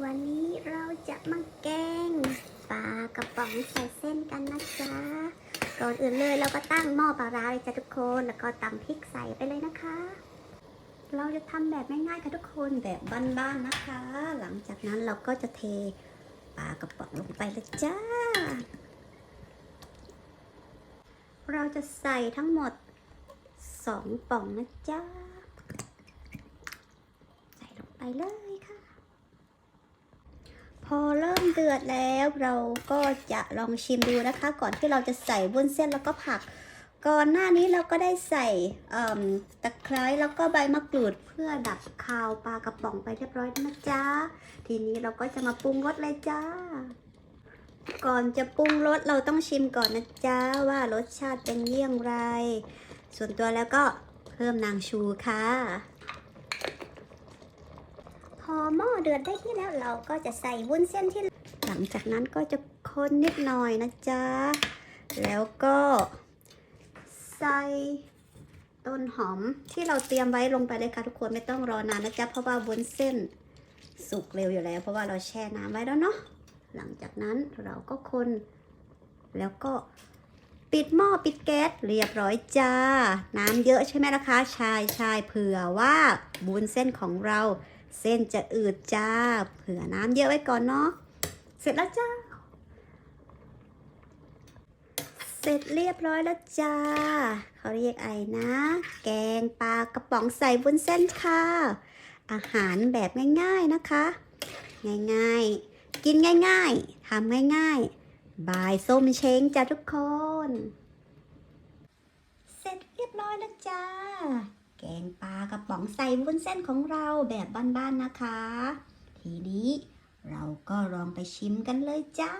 วันนี้เราจะมาแกงปลากระป๋องใส่เส้นกันนะจ๊ะ ก่อนอื่นเลยเราก็ตั้งหม้อปลาร้าเลยจ้ะทุกคน แล้วก็ตำพริกใส่ไปเลยนะคะ เราจะทำแบบง่ายๆค่ะทุกคนแบบบ้านๆนะคะ หลังจากนั้นเราก็จะเทปลากระป๋องลงไปเลยจ้า เราจะใส่ทั้งหมดสองป่องนะจ๊ะ ใส่ลงไปเลย อเริ่มเดือดแล้วเราก็จะลองชิมดูนะคะ ก่อนที่เราจะใส่วุ้นเส้นแล้วก็ผัก ก่อนหน้านี้เราก็ได้ใส่ตะไคร้แล้วก็ใบมะกรูดเพื่อดับคาวปลากระป๋องไปเรียบร้อยนะจ๊ะ ทีนี้เราก็จะมาปรุงรสเลยจ้า ก่อนจะปรุงรสเราต้องชิมก่อนนะจ๊ะว่ารสชาติเป็นเยี่ยงไร ส่วนตัวแล้วก็เพิ่มนางชูค่ะ พอหม้อเดือดได้ที่แล้วเราก็จะใส่วุ้นเส้นที่ หลังจากนั้นก็จะคนนิดหน่อยนะจ๊ะ แล้วก็ใส่ต้นหอมที่เราเตรียมไว้ลงไปเลยค่ะทุกคนไม่ต้องรอนานนะจ๊ะเพราะว่าวุ้นเส้นสุกเร็วอยู่แล้ว เพราะว่าเราแช่น้ำไว้แล้วเนาะหลังจากนั้นเราก็คน แล้วก็ปิดหม้อปิดแก๊สเรียบร้อยจ้า น้ำเยอะใช่ไหมล่ะคะช่ใช่เผื่อว่าบุญเส้นของเรา เส้นจะอืดจ้า เผื่อน้ำเยอะไว้ก่อนเนาะ เสร็จแล้วจ้า เสร็จเรียบร้อยแล้วจ้า เขาเรียกไอ้นะ แกงปลากระป๋องใส่บุญเส้นค่ะ อาหารแบบง่ายๆนะคะ ง่ายๆ กินง่ายๆ ทำง่ายๆ บายส้มเช้งจ้าทุกคน เสร็จเรียบร้อยแล้วจ้า งปลากระป๋องใส่วุ้นเส้นของเราแบบบ้านๆนะคะ ทีนี้เราก็ลองไปชิมกันเลยจ้า